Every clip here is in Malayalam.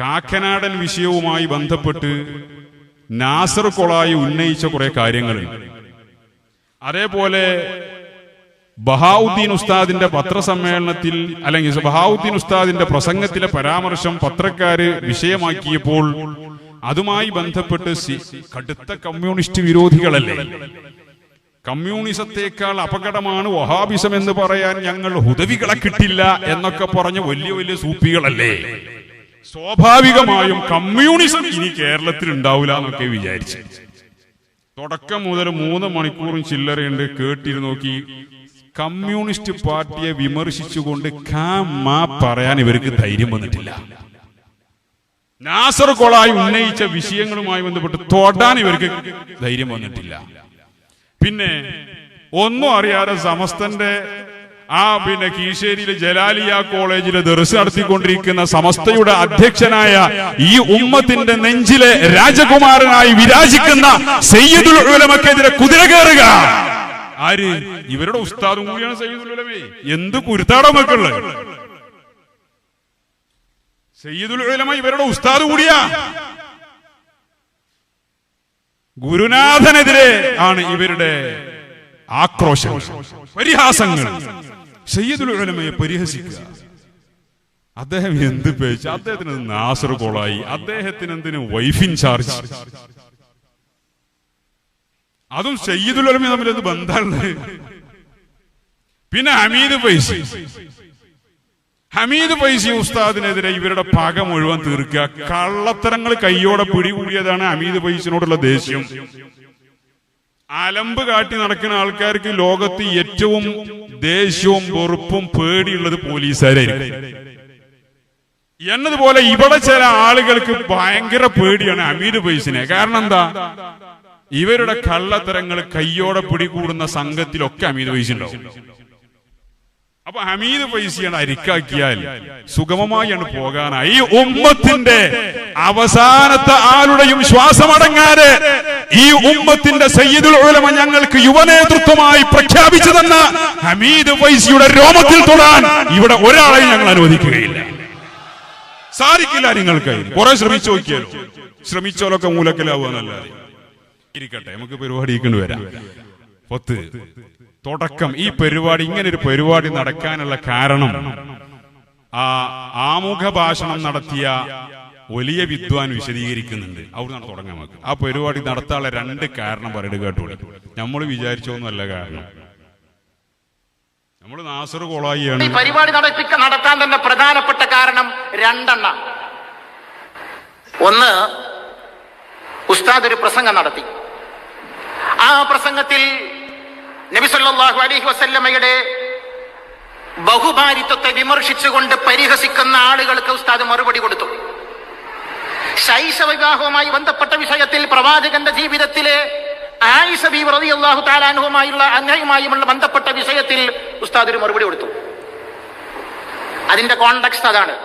കാക്കനാടൻ വിഷയവുമായി ബന്ധപ്പെട്ട് നാസർ കൊളായി ഉന്നയിച്ച കുറെ കാര്യങ്ങൾ. അതേപോലെ ബഹാവുദ്ദീൻ ഉസ്താദിന്റെ പത്രസമ്മേളനത്തിൽ അല്ലെങ്കിൽ ബഹാവുദ്ദീൻ ഉസ്താദിന്റെ പ്രസംഗത്തിലെ പരാമർശം പത്രക്കാര് വിഷയമാക്കിയപ്പോൾ അതുമായി ബന്ധപ്പെട്ട് കടുത്ത കമ്മ്യൂണിസ്റ്റ് വിരോധികളല്ലേ? കമ്മ്യൂണിസത്തേക്കാൾ അപകടമാണ് വഹാബിസം എന്ന് പറയാൻ ഞങ്ങൾ ഹുദവികളെ കിട്ടില്ല എന്നൊക്കെ പറഞ്ഞ വലിയ വലിയ സൂപ്പികളല്ലേ? സ്വാഭാവികമായും കമ്മ്യൂണിസം ഇനി കേരളത്തിൽ ഉണ്ടാവില്ല എന്നൊക്കെ വിചാരിച്ചു. തുടക്കം മുതൽ മൂന്ന് മണിക്കൂറും ചില്ലറയുണ്ട് കേട്ടിരുന്നു നോക്കി. കമ്മ്യൂണിസ്റ്റ് പാർട്ടിയെ വിമർശിച്ചുകൊണ്ട് മാ പറയാൻ ഇവർക്ക് ധൈര്യം വന്നിട്ടില്ല. നാസർ കൊളായി ഉന്നയിച്ച വിഷയങ്ങളുമായി ബന്ധപ്പെട്ട് തൊടാൻ ഇവർക്ക് ധൈര്യം വന്നിട്ടില്ല. പിന്നെ ഒന്നും അറിയാതെ സമസ്തന്റെ ആ പിന്നെ കീശേരിയിലെ ജലാലിയ കോളേജിലെ ദർസ് നടത്തിക്കൊണ്ടിരിക്കുന്ന സമസ്തയുടെ അധ്യക്ഷനായ ഈ ഉമ്മത്തിന്റെ നെഞ്ചിലെ രാജകുമാരനായി വിരാജിക്കുന്ന സയ്യിദുൽ ഉലമക്കെതിരെ കുതിര കയറുക. ആര്? ഇവരുടെ ഉസ്താദും കൂടിയാണ് സയ്യിദുൽ ഉലമേ എന്ത് കുരുത്താടോ മക്കൾ? സയ്യിദുൽ ഉലമ ഇവരുടെ ഉസ്താദ് കൂടിയാ. ഗുരുനാഥനെതിരെ ആണ് ഇവരുടെ ആക്രോശം. പരിഹാസങ്ങൾ. സയ്യിദുൽ ഉലമയെ പരിഹസിക്കുക. അദ്ദേഹം എന്ത് പേച്ച് അദ്ദേഹത്തിന് നാസർ കോളായി. അദ്ദേഹത്തിന് എന്തിന് വൈഫിൻ ചാർജ്? അതും സയ്യിദുൽ തമ്മിൽ എന്ത് ബന്ധമുള്ളത് പിന്നെ ഹമീദ് പൈസ ഹമീദ് പൈസ ഉസ്താദിനെതിരെ ഇവരുടെ പക മുഴുവൻ തീർക്കുക. കള്ളത്തരങ്ങൾ കയ്യോടെ പിടികൂടിയതാണ് ഹമീദ് പൈസിനോടുള്ള ദേഷ്യം. അലമ്പ് കാട്ടി നടക്കുന്ന ആൾക്കാർക്ക് ലോകത്ത് ഏറ്റവും ദേഷ്യവും വെറുപ്പും പേടിയുള്ളത് പോലീസുകാരായിരിക്കും. എന്നതുപോലെ ഇവിടെ ചില ആളുകൾക്ക് ഭയങ്കര പേടിയാണ് ഹമീദ് പൈസിനെ കാരണം എന്താ? ഇവരുടെ കള്ളത്തരങ്ങൾ കയ്യോടെ പിടികൂടുന്ന സംഘത്തിലൊക്കെ ഹമീദ് പൈസ ഉണ്ടാവും. അപ്പൊ ഹമീദ് പൈസയാണ് അരിക്കാക്കിയാൽ സുഗമമായാണ് പോകാനായി. ഈ ഉമ്മത്തിന്റെ അവസാനത്തെ ആരുടെയും ശ്വാസമടങ്ങാതെ ഈ ഉമ്മത്തിന്റെ സയ്യിദുൽ ഉലമ ഞങ്ങൾക്ക് യുവനേതൃത്വമായി പ്രഖ്യാപിച്ചു തന്ന ഹമീദ് പൈസയുടെ രോമത്തിൽ തൊടാൻ ഇവിടെ ഒരാളെയും ഞങ്ങൾ അനുവദിക്കുകയില്ല. സാധിക്കില്ല നിങ്ങൾക്ക്. കുറെ ശ്രമിച്ചു നോക്കിയാലോ? ശ്രമിച്ചാലൊക്കെ മൂലക്കലാവുക എന്നല്ലാതെ. ഇരിക്കട്ടെ നമുക്ക് പരിപാടി വരാം. പത്ത്. തുടക്കം ഈ പരിപാടി ഇങ്ങനെ ഒരു പരിപാടി നടക്കാനുള്ള കാരണം ആ ആമുഖ ഭാഷണം നടത്തിയ വലിയ വിദ്വാൻ വിശദീകരിക്കുന്നുണ്ട്. അവിടുന്ന് തുടങ്ങാൻ നമുക്ക് ആ പരിപാടി നടത്താനുള്ള രണ്ട് കാരണം പറയുന്നത് കേട്ടോളി നമ്മൾ വിചാരിച്ചോന്നല്ല കാരണം. നമ്മൾ നാസർ കോളായിയാണ്. ഈ പരിപാടി നടത്തിക്ക നടത്താൻ തന്നെ പ്രധാനപ്പെട്ട കാരണം രണ്ടെണ്ണ. ഒന്ന് ഉസ്താദ് ഒരു പ്രസംഗം നടത്തി. ആ പ്രസംഗത്തിൽ നബി അലഹി വസല്ലമയുടെ ബഹുഭാരിത്വത്തെ വിമർശിച്ചുകൊണ്ട് പരിഹസിക്കുന്ന ആളുകൾക്ക് ഉസ്താദ് മറുപടി കൊടുത്തു. ശൈശവ വിവാഹവുമായി ബന്ധപ്പെട്ട വിഷയത്തിൽ പ്രവാചകന്റെ ജീവിതത്തിലെ ആയിഷ ബീവി റളിയല്ലാഹു താലാനുഹുമായുള്ള അന്യായമായുമുള്ള ബന്ധപ്പെട്ട വിഷയത്തിൽ ഉസ്താദ് ഒരു മറുപടി കൊടുത്തു. അതിന്റെ കോണ്ടക്സ്റ്റ് അതാണ്.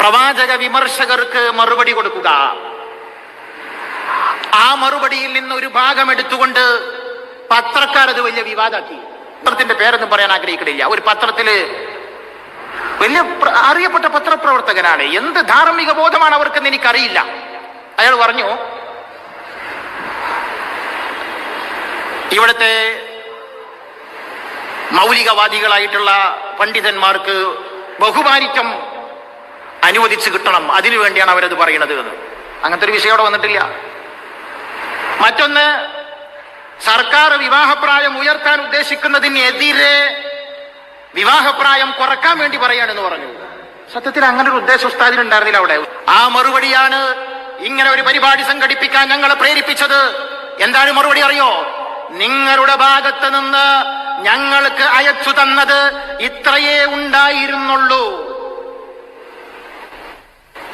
പ്രവാചക വിമർശകർക്ക് മറുപടി കൊടുക്കുക. ആ മറുപടിയിൽ നിന്ന് ഒരു ഭാഗം എടുത്തുകൊണ്ട് പത്രക്കാർ അത് വലിയ വിവാദമാക്കി പത്രത്തിന്റെ പേരൊന്നും പറയാൻ ആഗ്രഹിക്കണില്ല. ഒരു പത്രത്തിൽ വലിയ അറിയപ്പെട്ട പത്രപ്രവർത്തകനാണ്. എന്ത് ധാർമ്മിക ബോധമാണ് അവർക്കെന്ന് എനിക്കറിയില്ല. അയാൾ പറഞ്ഞു ഇവിടുത്തെ മൗലികവാദികളായിട്ടുള്ള പണ്ഡിതന്മാർക്ക് ബഹുമാനിത്വം അനുവദിച്ചു കിട്ടണം. അതിനു വേണ്ടിയാണ് അവരത് പറയുന്നത് എന്ന്. അങ്ങനത്തെ ഒരു വിഷയം അവിടെ വന്നിട്ടില്ല. മറ്റൊന്ന് സർക്കാർ വിവാഹപ്രായം ഉയർത്താൻ ഉദ്ദേശിക്കുന്നതിനെതിരെ വിവാഹപ്രായം കുറയ്ക്കാൻ വേണ്ടി പറയാണെന്ന് പറഞ്ഞു. സത്യത്തിൽ അങ്ങനെ ഒരു ഉദ്ദേശം ഉസ്താദിന് ഉണ്ടായിരുന്നില്ല അവിടെ. ആ മറുപടിയാണ് ഇങ്ങനെ ഒരു പരിപാടി സംഘടിപ്പിക്കാൻ ഞങ്ങളെ പ്രേരിപ്പിച്ചത്. എന്താണ് മറുപടി അറിയോ? നിങ്ങളുടെ ഭാഗത്ത് നിന്ന് ഞങ്ങൾക്ക് അയച്ചു തന്നത് ഇത്രയേ ഉണ്ടായിരുന്നുള്ളൂ.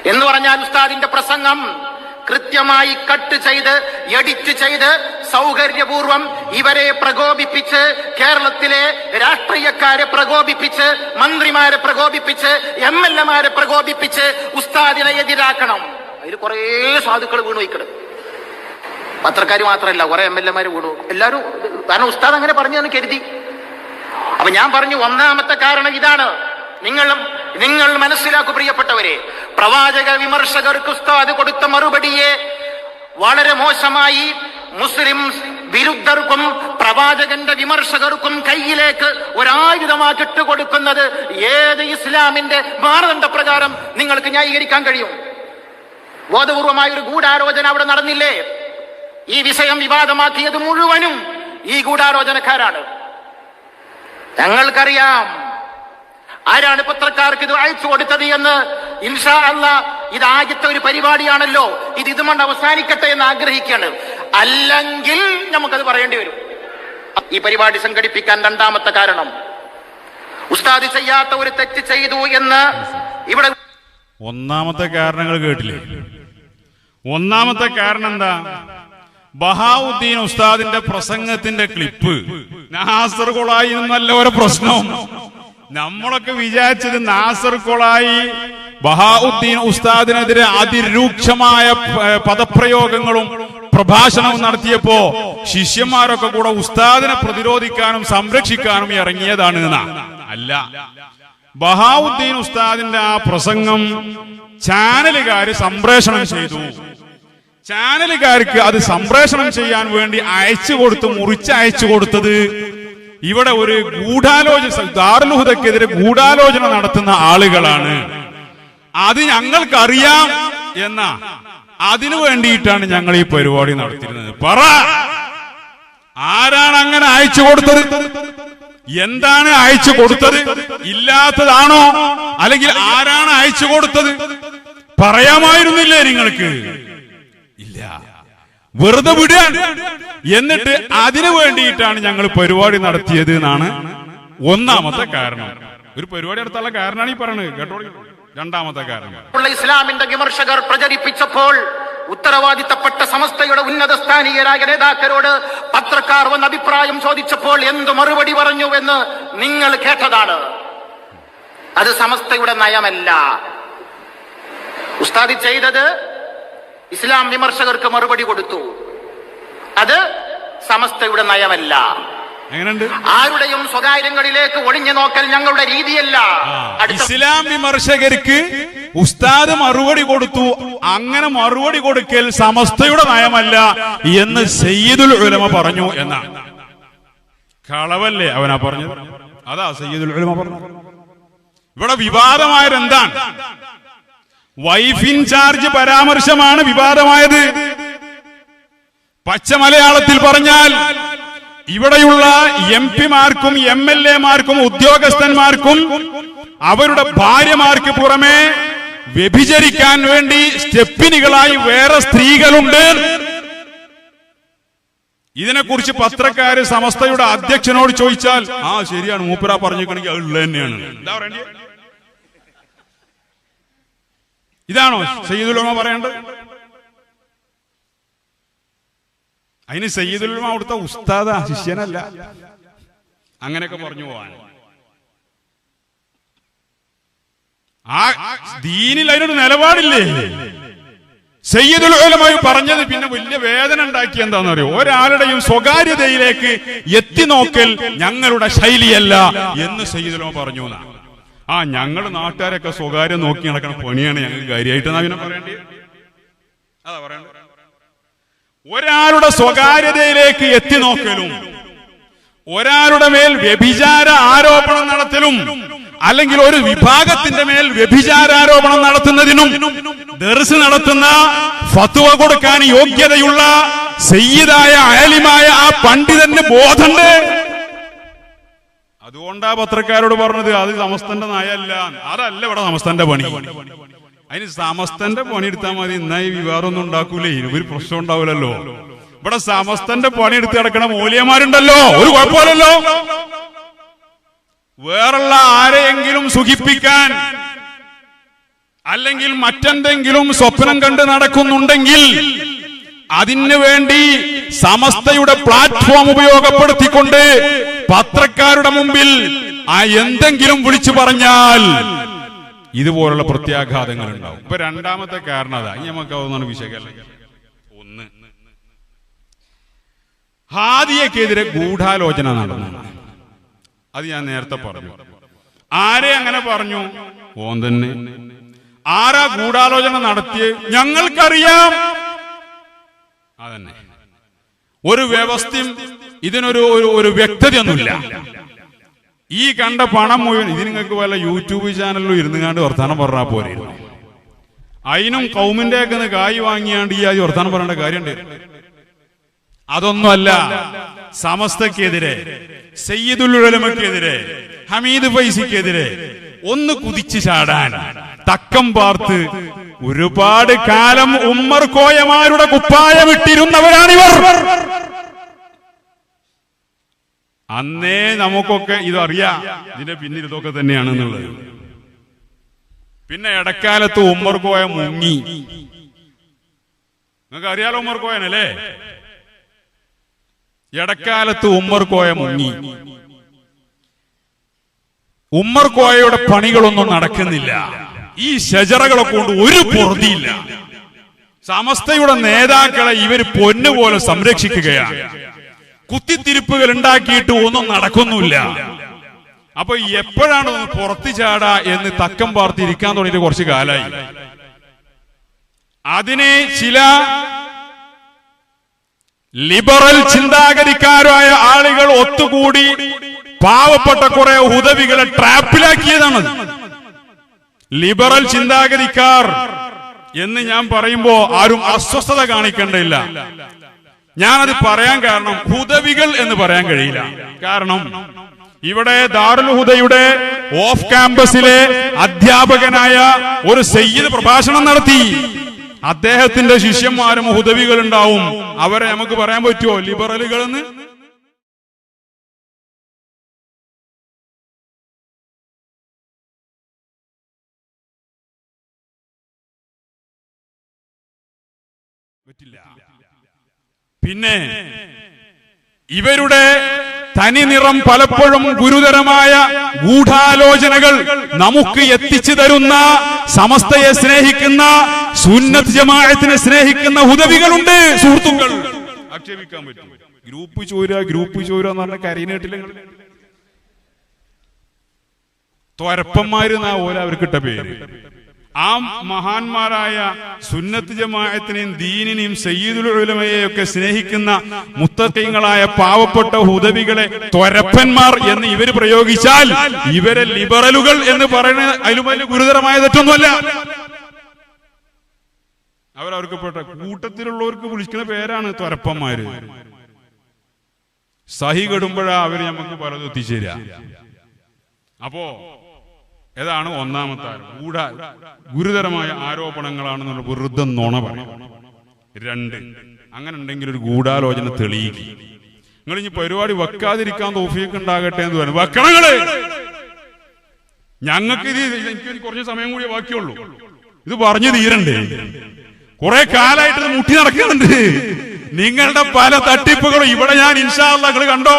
എന്ന് പറഞ്ഞാൽ ഉസ്താദിന്റെ പ്രസംഗം കൃത്യമായി കട്ട് ചെയ്ത് എഡിറ്റ് ചെയ്ത് സൗകര്യപൂർവം ഇവരെ പ്രകോപിപ്പിച്ച് കേരളത്തിലെ രാഷ്ട്രീയക്കാരെ പ്രകോപിപ്പിച്ച് മന്ത്രിമാരെ പ്രകോപിപ്പിച്ച് എം എൽ എമാരെ പ്രകോപിപ്പിച്ച് ഉസ്താദിനെ എതിരാക്കണം. അതിൽ കുറേ സാധുക്കൾ വീണു വയ്ക്കണം പത്രക്കാർ മാത്രമല്ല കുറെ എം എൽ എമാര് വീണു. എല്ലാവരും കാരണം ഉസ്താദ് അങ്ങനെ പറഞ്ഞു എന്ന് കരുതി. അപ്പൊ ഞാൻ പറഞ്ഞു ഒന്നാമത്തെ കാരണം ഇതാണ്. നിങ്ങൾ നിങ്ങൾ മനസ്സിലാക്കു പ്രിയപ്പെട്ടവരെ പ്രവാചക വിമർശകർക്ക് ഉസ്താദ് കൊടുത്ത മറുപടിയെ വളരെ മോശമായി മുസ്ലിം വിരുദ്ധർക്കും പ്രവാചകന്റെ വിമർശകർക്കും കയ്യിലേക്ക് ഒരായുധമാക്കിട്ട് കൊടുക്കുന്നത് ഏത് ഇസ്ലാമിന്റെ മാനദണ്ഡപ്രകാരം നിങ്ങൾക്ക് ന്യായീകരിക്കാൻ കഴിയും? ബോധപൂർവമായ ഒരു ഗൂഢാലോചന അവിടെ നടന്നില്ലേ? ഈ വിഷയം വിവാദമാക്കിയത് മുഴുവനും ഈ ഗൂഢാലോചനക്കാരാണ്. ഞങ്ങൾക്കറിയാം ആരാണ് പത്രക്കാർക്ക് ഇത് അയച്ചു കൊടുത്തത് എന്ന് ഇൻഷാ അല്ല ഇത് ആദ്യത്തെ ഒരു പരിപാടിയാണല്ലോ. ഇത് ഇതുകൊണ്ട് അവസാനിക്കട്ടെ എന്ന് ആഗ്രഹിക്കുകയാണ്. അല്ലെങ്കിൽ നമുക്കത് പറയേണ്ടി വരും. ഈ പരിപാടി സംഘടിപ്പിക്കാൻ രണ്ടാമത്തെ കാരണം. ഉസ്താദ് ചെയ്യാത്ത ഒരു തെറ്റ് ചെയ്തു എന്ന് ഇവിടെ ഒന്നാമത്തെ കാരണങ്ങൾ കേട്ടില്ലേ? ഒന്നാമത്തെ കാരണം എന്താ? ബഹാവുദ്ദീൻ ഉസ്താദിന്റെ പ്രസംഗത്തിന്റെ ക്ലിപ്പ്. നാസർ കൊളായി എന്നല്ല ഒരു പ്രശ്നം. നമ്മളൊക്കെ വിചാരിച്ചത് നാസർ കൊളായി ബഹാവുദ്ദീൻ ഉസ്താദിനെതിരെ അതിരൂക്ഷമായ പദപ്രയോഗങ്ങളും പ്രഭാഷണവും നടത്തിയപ്പോ ശിഷ്യന്മാരൊക്കെ കൂടെ ഉസ്താദിനെ പ്രതിരോധിക്കാനും സംരക്ഷിക്കാനും ഇറങ്ങിയതാണ് അല്ല. ബഹാവുദ്ദീൻ ഉസ്താദിന്റെ ആ പ്രസംഗം ചാനലുകാര് സംപ്രേഷണം ചെയ്തു. ചാനലുകാർക്ക് അത് സംപ്രേഷണം ചെയ്യാൻ വേണ്ടി അയച്ചു കൊടുത്ത് മുറിച്ചയച്ചു കൊടുത്തത് ഇവിടെ ഒരു ഗൂഢാലോചന ദാറുലുഹുദക്കെതിരെ ഗൂഢാലോചന നടത്തുന്ന ആളുകളാണ്. അത് ഞങ്ങൾക്കറിയാം എന്നാ. അതിനു വേണ്ടിയിട്ടാണ് ഞങ്ങൾ ഈ പരിപാടി നടത്തിയിരുന്നത്. പറ. ആരാണ് അങ്ങനെ അയച്ചു കൊടുത്തത്? എന്താണ് അയച്ചു കൊടുത്തത്? ഇല്ലാത്തതാണോ? അല്ലെങ്കിൽ ആരാണ് അയച്ചു കൊടുത്തത്? പറയാമായിരുന്നില്ലേ നിങ്ങൾക്ക്? ഇല്ല. വെറുതെ വിടാൻ എന്നിട്ട് അതിനു വേണ്ടിയിട്ടാണ് ഞങ്ങൾ പരിപാടി നടത്തിയത് എന്നാണ് ഒന്നാമത്തെ കാരണം. ഒരു പരിപാടി നടത്താനുള്ള കാരണമാണ് ഈ പറയുന്നത് കേട്ടോ രണ്ടാമത്തെ കാരണം ഇസ്ലാമിന്റെ വിമർശകർ പ്രചരിപ്പിച്ചപ്പോൾ ഉത്തരവാദിത്തപ്പെട്ട സമസ്തയുടെ ഉന്നത സ്ഥാനീയരായ നേതാക്കരോട് പത്രക്കാർ വന്ന് അഭിപ്രായം ചോദിച്ചപ്പോൾ എന്ത് മറുപടി പറഞ്ഞു എന്ന് നിങ്ങൾ കേട്ടതാണ്. അത് സമസ്തയുടെ നയമല്ല. ഉസ്താദി ചെയ്തത് ഇസ്ലാം വിമർശകർക്ക് മറുപടി കൊടുത്തു. അത് സമസ്തയുടെ നയമല്ല. ആരുടെയും സ്വകാര്യങ്ങളിലേക്ക് ഒളിഞ്ഞു നോക്കൽ ഞങ്ങളുടെ രീതിയല്ല. ഇസ്ലാം വിമർശകർക്ക് ഉസ്താദ് മറുപടി കൊടുത്തു. അങ്ങനെ മറുപടി കൊടുക്കൽ സമസ്തയുടെ നയമല്ല എന്ന് സയ്യിദുൽ ഉലമ പറഞ്ഞു എന്നാണ്. കളവല്ലേ അവനാ പറഞ്ഞു അതാ സയ്യിദുൽ ഉലമ പറഞ്ഞു ഇവിടെ വിവാദമായത് എന്താണ് വൈഫ് ഇൻചാർജ് പരാമർശമാണ് വിവാദമായത്. പച്ച മലയാളത്തിൽ പറഞ്ഞാൽ ഇവിടെയുള്ള എം പിമാർക്കും എം എൽ എമാർക്കും ഉദ്യോഗസ്ഥന്മാർക്കും അവരുടെ ഭാര്യമാർക്ക് പുറമെ വ്യഭിചരിക്കാൻ വേണ്ടി സ്റ്റെപ്പിനികളായി വേറെ സ്ത്രീകളുണ്ട്. ഇതിനെക്കുറിച്ച് പത്രക്കാര് സമസ്തയുടെ അധ്യക്ഷനോട് ചോദിച്ചാൽ ആ ശരിയാണ് മൂപ്പര പറഞ്ഞിരിക്കണെങ്കിൽ അത് ഉള്ളത് തന്നെയാണ്. എന്താ ഇതാണോ സയ്യിദുലമ പറയേണ്ടത്? അതിന് സയ്യിദുൽ അവിടുത്തെ ഉസ്താദ ശിഷ്യനല്ല. അങ്ങനെയൊക്കെ പറഞ്ഞു പോവാൻ. ആ ദീനിൽ അതിനൊരു നിലപാടില്ലേ? സയ്യിദുൽ പറഞ്ഞത് പിന്നെ വലിയ വേദന ഉണ്ടാക്കി എന്താണെന്ന് അറിയോ? ഒരാളുടെയും സ്വകാര്യതയിലേക്ക് എത്തി നോക്കൽ ഞങ്ങളുടെ ശൈലിയല്ല എന്ന് സയ്യിദുലമ പറഞ്ഞു. ആ ഞങ്ങൾ നാട്ടുകാരൊക്കെ സ്വകാര്യം നോക്കി നടക്കണ പണിയാണ് ഞങ്ങൾക്ക് കാര്യമായിട്ട് എന്നാ പിന്നെ പറയേണ്ടത് അതാ പറയണ്ടേ ഒരാളുടെ സ്വകാര്യതയിലേക്ക് എത്തി നോക്കലും ഒരാളുടെ മേൽ വ്യഭിചാര ആരോപണം നടത്തലും അല്ലെങ്കിൽ ഒരു വിഭാഗത്തിന്റെ മേൽ വ്യഭിചാരാരോപണം നടത്തുന്നതിനും ദർസ് നടത്തുന്ന ഫത്വ കൊടുക്കാൻ യോഗ്യതയുള്ള സയ്യിദായ അയലിമായ ആ പണ്ഡിതന് ബോധമുണ്ട്. അതുകൊണ്ടാ പത്രക്കാരോട് പറഞ്ഞത് അത് സമസ്തന്റെ നയല്ല അതല്ല ഇവിടെ സമസ്തന്റെ പണി. അതിന് സമസ്തന്റെ പണിയെടുത്താൽ മതി. ഇന്നായി ഈ വിവാദമൊന്നും ഉണ്ടാക്കൂലേ? ഒരു പ്രശ്നം ഉണ്ടാവില്ലല്ലോ. ഇവിടെ സമസ്തന്റെ പണി എടുത്ത് കിടക്കണ മൂല്യമാരുണ്ടല്ലോ ഒരു കുഴപ്പമില്ലല്ലോ. വേറുള്ള ആരെയെങ്കിലും സുഖിപ്പിക്കാൻ അല്ലെങ്കിൽ മറ്റെന്തെങ്കിലും സ്വപ്നം കണ്ട് നടക്കുന്നുണ്ടെങ്കിൽ അതിനു വേണ്ടി സമസ്തയുടെ പ്ലാറ്റ്ഫോം ഉപയോഗപ്പെടുത്തിക്കൊണ്ട് പത്രക്കാരുടെ മുമ്പിൽ ആ എന്തെങ്കിലും വിളിച്ചു പറഞ്ഞാൽ ഇതുപോലുള്ള പ്രത്യാഘാതങ്ങൾ ഉണ്ടാവും ഇപ്പൊ രണ്ടാമത്തെ കാരണം അതാ. ഇനി നമുക്ക് അതൊന്നാണ് വിശകലനം ഒന്ന്. ഹാദിയക്കെതിരെ ഗൂഢാലോചന നടന്നു. അത് ഞാൻ നേരത്തെ പറഞ്ഞു. ആരെ അങ്ങനെ പറഞ്ഞു? ഓൻ തന്നെ. ആരാ ഗൂഢാലോചന നടത്തിയ? ഞങ്ങൾക്കറിയാം. അതന്നെ. ഒരു വ്യവസ്ഥയും ഇതിനൊരു ഒരു വ്യക്തതയൊന്നുമില്ല. ഈ കണ്ട പണം മുഴുവൻ ഇത് നിങ്ങൾക്ക് വല്ല യൂട്യൂബ് ചാനലിലും ഇരുന്ന് കണ്ട് വർത്താനം പറഞ്ഞാൽ പോരെ. അതിനും കൗമിന്റെ ഒക്കെ കായ് വാങ്ങിയാണ്ട് ഈ ആദ്യം വർത്താനം പറയേണ്ട കാര്യമുണ്ട് അതൊന്നുമല്ല സമസ്തക്കെതിരെ സയ്യിദുൽ ഉലമക്കെതിരെ ഹമീദ് ഫൈസിക്കെതിരെ ഒന്ന് കുതിച്ചു ചാടാൻ തക്കം പാർത്ത് ഒരുപാട് കാലം ഉമ്മർ കോയമാരുടെ കുപ്പായമിട്ടിരുന്നവരാണിവർ അന്നേ നമുക്കൊക്കെ ഇതറിയാം. ഇതിന്റെ പിന്നിൽ ഇതൊക്കെ തന്നെയാണെന്നുള്ളത്. പിന്നെ ഇടക്കാലത്ത് ഉമ്മർ കോയ മുങ്ങി. നിങ്ങൾക്ക് അറിയാലോ ഉമ്മർ കോയനല്ലേ? ഇടക്കാലത്ത് ഉമ്മർ കോയ മുങ്ങി. ഉമ്മർ കോയയുടെ പണികളൊന്നും നടക്കുന്നില്ല. ഈ ശജറകളെ കൊണ്ട് ഒരു പൊറുതിയില്ല. സമസ്തയുടെ നേതാക്കളെ ഇവർ പൊന്നുപോലെ സംരക്ഷിക്കുകയാണ്. കുത്തിത്തിരിപ്പുകൾ ഉണ്ടാക്കിയിട്ട് ഒന്നും നടക്കുന്നില്ല. അപ്പൊ എപ്പോഴാണ് പുറത്തു ചാടാ എന്ന് തക്കം പാർത്തിരിക്കാൻ തുടങ്ങിയിട്ട് കുറച്ച് കാലായി. അതിനെ ചില ലിബറൽ ചിന്താഗതിക്കാരായ ആളുകൾ ഒത്തുകൂടി പാവപ്പെട്ട കുറെ ഉദവികളെ ട്രാപ്പിലാക്കിയതാണ്. ലിബറൽ ചിന്താഗതിക്കാർ എന്ന് ഞാൻ പറയുമ്പോ ആരും അസ്വസ്ഥത കാണിക്കേണ്ടയില്ല ഞാനത് പറയാൻ കാരണം ഹുദവികൾ എന്ന് പറയാൻ കഴിയില്ല. കാരണം ഇവിടെ ദാറുൽ ഹുദയുടെ ഓഫ് ക്യാമ്പസിലെ അധ്യാപകനായ ഒരു സയ്യിദ് പ്രഭാഷണം നടത്തി. അദ്ദേഹത്തിന്റെ ശിഷ്യന്മാരും ഹുദവികൾ ഉണ്ടാവും അവരെ നമുക്ക് പറയാൻ പറ്റുമോ? ലിബറലുകൾ എന്ന് പറ്റില്ല. പിന്നെ ഇവരുടെ തനി നിറം പലപ്പോഴും ഗുരുതരമായ ഗൂഢാലോചനകൾ നമുക്ക് എത്തിച്ചു തരുന്ന സമസ്തയെ സ്നേഹിക്കുന്ന സുന്നത്ത് ജമാഅത്തിനെ സ്നേഹിക്കുന്ന ഉദവികളുണ്ട്. സുഹൃത്തുക്കൾ. ആക്ഷേപിക്കാൻ പറ്റും. ഗ്രൂപ്പ് ചോര ഗ്രൂപ്പ് ചോര എന്ന് പറഞ്ഞ കരീനേട്ടില്ല ത്വരപ്പന്മാര് എന്നാ ഓല അവർക്ക് ഇട്ട പേര്? ആ മഹാന്മാരായ സുന്നത്ത് ജമായത്തിനെയും ദീനിനെയും സയ്യിദുൽ ഉലമയെയൊക്കെ സ്നേഹിക്കുന്ന മുത്തക്കൈങ്ങളായ പാവപ്പെട്ട ഹുദവികളെ ത്വരപ്പന്മാർ എന്ന് ഇവർ പ്രയോഗിച്ചാൽ ഇവരെ ലിബറലുകൾ എന്ന് പറയുന്നത് അതിലും വലിയ ഗുരുതരമായ തെറ്റൊന്നുമല്ല. അവരവർക്ക് പെട്ട കൂട്ടത്തിലുള്ളവർക്ക് വിളിക്കുന്ന പേരാണ് ത്വരപ്പന്മാര്. സഹി കെടുമ്പോഴാ അവർ നമുക്ക് പലതും എത്തിച്ചേരുക അപ്പോ ഏതാണ് ഒന്നാമത്തെ ആരോപണം ഗുരുതരമായ ആരോപണങ്ങളാണെന്നുള്ള വെറുതെ നുണ പറയും. രണ്ട്. അങ്ങനെ ഉണ്ടെങ്കിൽ ഒരു ഗൂഢാലോചന തെളിയിക്കും. നിങ്ങൾ ഇനി പരിപാടി വെക്കാതിരിക്കാൻ തോഫിയൊക്കെ ഉണ്ടാകട്ടെ എന്ന് പറഞ്ഞു വെക്കണങ്ങൾ ഞങ്ങൾക്ക് ഇത് എനിക്ക് കുറച്ച് സമയം കൂടി ബാക്കിയുള്ളൂ. ഇത് പറഞ്ഞു തീരണ്ടേ. കുറെ കാലായിട്ട് മുട്ടി നടക്കുന്നുണ്ട്. നിങ്ങളുടെ പല തട്ടിപ്പുകളും ഇവിടെ ഞാൻ നിങ്ങൾ കണ്ടോ?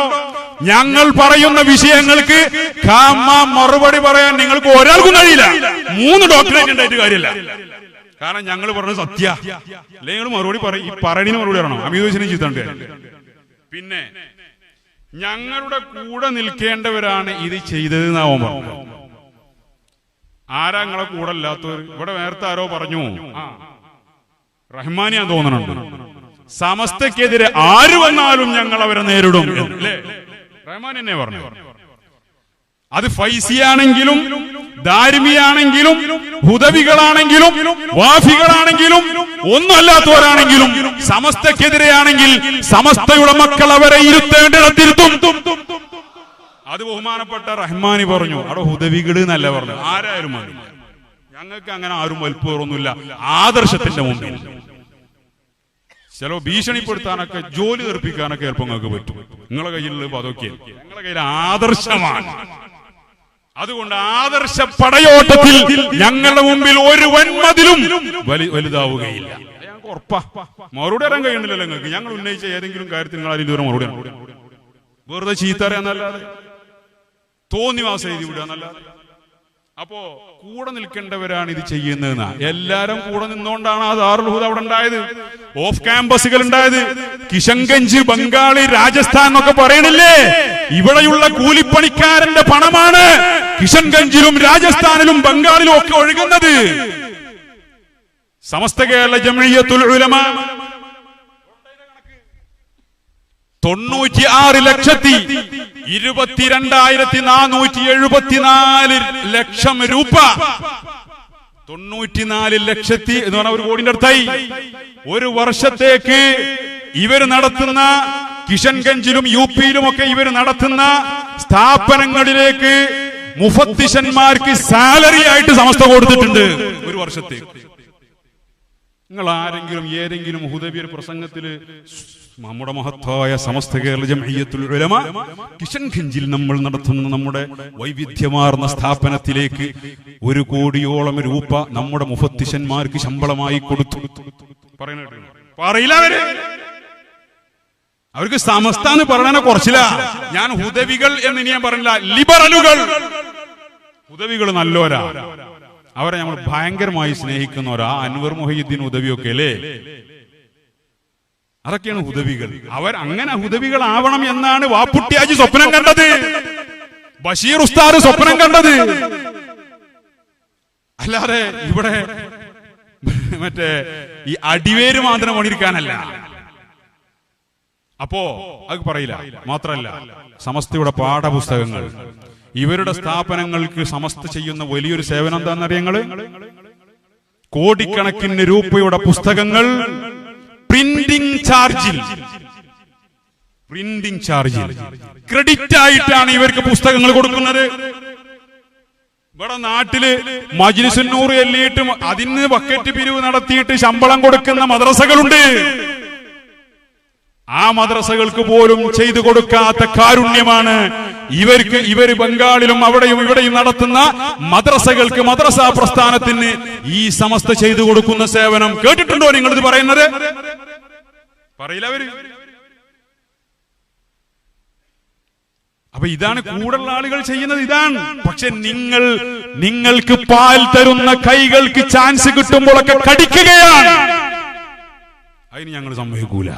ഞങ്ങൾ പറയുന്ന വിഷയങ്ങൾക്ക് കാമ മറുപടി പറയാൻ നിങ്ങൾക്ക് ഒരാൾക്കും കഴിയില്ല. മൂന്ന് ഡോക്ടറേറ്റ് ഉണ്ടായിട്ട് കാര്യമില്ല. കാരണം ഞങ്ങൾ പറഞ്ഞ സത്യ. അല്ലെങ്കിൽ നിങ്ങൾ മറുപടി പറയും ഈ പറയണീന് മറുപടി പറയണം. അമീദോസിനെ ചീത്തണ്ട് പിന്നെ ഞങ്ങളുടെ കൂടെ നിൽക്കേണ്ടവരാണ് ഇത് ചെയ്തത് എന്നാവും പറഞ്ഞു ആരാ നിങ്ങളെ കൂടെ അല്ലാത്തവർ ഇവിടെ നേരത്തെ ആരോ പറഞ്ഞു. റഹ്മാനിയാ തോന്നണം സമസ്തക്കെതിരെ ആര് വന്നാലും ഞങ്ങൾ അവരെ നേരിടും അല്ലേ? റഹ്മാൻ എന്നെ പറഞ്ഞു. അത് ഫൈസിയാണെങ്കിലും ദാരിമിയാണെങ്കിലും ഹുദവികളാണെങ്കിലും വാഫികളാണെങ്കിലും ഒന്നുമല്ലാത്തവരാണെങ്കിലും സമസ്തക്കെതിരെയാണെങ്കിൽ സമസ്തയുടെ മക്കൾ അവരെ ഇരുത്തേണ്ടിടത്തിരുത്തും അത് ബഹുമാനപ്പെട്ട റഹ്മാനി പറഞ്ഞു. അവിടെ ഹുദവികൾ എന്നല്ല പറഞ്ഞു ആരായാലും ഞങ്ങൾക്ക് അങ്ങനെ ആരും വലുപ്പമൊന്നുമില്ല ആദർശത്തിന്റെ മുമ്പിൽ. ചില ഭീഷണിപ്പെടുത്താനൊക്കെ ജോലി തീർപ്പിക്കാനൊക്കെ ചിലപ്പോൾ നിങ്ങൾക്ക് പറ്റും. നിങ്ങളെ കയ്യിലുള്ള അതൊക്കെ നിങ്ങളുടെ കയ്യിൽ ആദർശമാണ്. അതുകൊണ്ട് ആദർശ പടയോട്ടത്തിൽ ഞങ്ങളുടെ മുമ്പിൽ ഒരു വൻമതിലും വലി- വലുതാവുകയില്ല. മറുപടി അറിയാൻ കഴിയണില്ലല്ലോ നിങ്ങൾക്ക്. ഞങ്ങൾ ഉന്നയിച്ച ഏതെങ്കിലും കാര്യത്തിൽ നിങ്ങൾ അതിന് ഇതുവരെ മറുപടി. വെറുതെ ചീത്തറിയാന്നല്ലാതെ തോന്നിവാസം എഴുതി വിടുക എന്നല്ലാതെ. അപ്പോ കൂടെ നിൽക്കേണ്ടവരാണ് ഇത് ചെയ്യുന്നത് എല്ലാരും കൂടെ നിന്നുകൊണ്ടാണ് ആ ദാറുൽഹുദ അവിടെ ഉണ്ടായത്. ഓഫ് ക്യാമ്പസുകൾ ഉണ്ടായത്. കിഷൻഗഞ്ച് ബംഗാളി രാജസ്ഥാൻ എന്നൊക്കെ പറയണില്ലേ? ഇവിടെയുള്ള കൂലിപ്പണിക്കാരന്റെ പണമാണ് കിഷൻഗഞ്ചിലും രാജസ്ഥാനിലും ബംഗാളിലും ഒക്കെ ഒഴുകുന്നത്. സമസ്ത കേരള ജമീയത്തുൽ ഉലമ തൊണ്ണൂറ്റി ആറ് ലക്ഷത്തി ഇരുപത്തിരണ്ടായിരത്തി നാനൂറ്റി എഴുപത്തിനാല് ലക്ഷം രൂപ. തൊണ്ണൂറ്റിനാല് ലക്ഷത്തി എന്ന് പറഞ്ഞ ഒരു കോടിന്റെ അടുത്തായി. ഒരു വർഷത്തേക്ക് ഇവർ നടത്തുന്ന കിഷൻഗഞ്ചിലും യു പിയിലും ഒക്കെ ഇവർ നടത്തുന്ന സ്ഥാപനങ്ങളിലേക്ക് മുഫത്തിഷന്മാർക്ക് സാലറി ആയിട്ട് സമസ്ത കൊടുത്തിട്ടുണ്ട്. ഒരു വർഷത്തേക്ക്. നിങ്ങൾ ആരെങ്കിലും ഏതെങ്കിലും ഹുദബിയർ പ്രസംഗത്തിൽ നമ്മുടെ മഹത്തായ സമസ്ത കേരള ജംഇയ്യത്തുൽ ഉലമ കിഷൻ ഖിഞ്ചിൽ നമ്മൾ നടത്തുന്ന നമ്മുടെ വൈവിധ്യമാർന്ന സ്ഥാപനത്തിലേക്ക് ഒരു കോടിയോളം രൂപ നമ്മുടെ മുഫത്തിഷന്മാർക്ക് ശമ്പളമായി കൊടുത്തു. അവർക്ക് സമസ്ത എന്ന് പറയണ കുറച്ചില്ല. ഞാൻ ഹുദവികൾ എന്ന് ഇനി ഞാൻ പറഞ്ഞില്ല. ലിബറലുകൾ. ഹുദവികൾ നല്ലോരാ. അവരെ നമ്മൾ ഭയങ്കരമായി സ്നേഹിക്കുന്നവരാ. അൻവർ മൊഹീദ്ദീൻ ഉദവിയൊക്കെ അല്ലേ? അതൊക്കെയാണ് ഹുദവികൾ. അവർ അങ്ങനെ ഹുദവികളാവണം എന്നാണ് വാപ്പുട്ടിയാജി സ്വപ്നം കണ്ടത്. ബഷീർ ഉസ്താദ് സ്വപ്നം കണ്ടത്. അല്ലാതെ ഇവിടെ മറ്റേ ഈ അടിവേര് മാത്രം പണിയിരിക്കാനല്ല അപ്പോ അത് പറയില്ല. മാത്രല്ല സമസ്തയുടെ പാഠപുസ്തകങ്ങൾ. ഇവരുടെ സ്ഥാപനങ്ങൾക്ക് സമസ്ത ചെയ്യുന്ന വലിയൊരു സേവനം എന്താണെന്നറിയങ്ങൾ കോടിക്കണക്കിന് രൂപയുടെ പുസ്തകങ്ങൾ പ്രിന്റിംഗ് ചാർജിൽ. പ്രിന്റിംഗ് ചാർജിൽ ക്രെഡിറ്റ് ആയിട്ടാണ് ഇവർക്ക് പുസ്തകങ്ങൾ കൊടുക്കുന്നത്. ഇവിടെ നാട്ടിൽ മജിലിസുന്നൂറ് എല്ലിയിട്ട് അതിന് ബക്കറ്റ് പിരിവ് നടത്തിയിട്ട് ശമ്പളം കൊടുക്കുന്ന മദ്രസകളുണ്ട്. ആ മദ്രസകൾക്ക് പോലും ചെയ്തു കൊടുക്കാത്ത കാരുണ്യമാണ് ഇവർക്ക് ഇവർ ബംഗാളിലും അവിടെയും ഇവിടെയും നടത്തുന്ന മദ്രസകൾക്ക് മദ്രസ പ്രസ്ഥാനത്തിന് ഈ സമസ്ത ചെയ്തു കൊടുക്കുന്ന സേവനം കേട്ടിട്ടുണ്ടോ നിങ്ങളിത് പറയുന്നത്? പറയില്ല അവർ. അപ്പൊ ഇതാണ് കൂടുതലുള്ള ആളുകൾ ചെയ്യുന്നത് ഇതാണ്. പക്ഷെ നിങ്ങൾ നിങ്ങൾക്ക് പാൽ തരുന്ന കൈകൾക്ക് ചാൻസ് കിട്ടുമ്പോഴൊക്കെ കടിക്കുകയാണ്. അതിന് ഞങ്ങൾ സമ്മതിക്കൂല.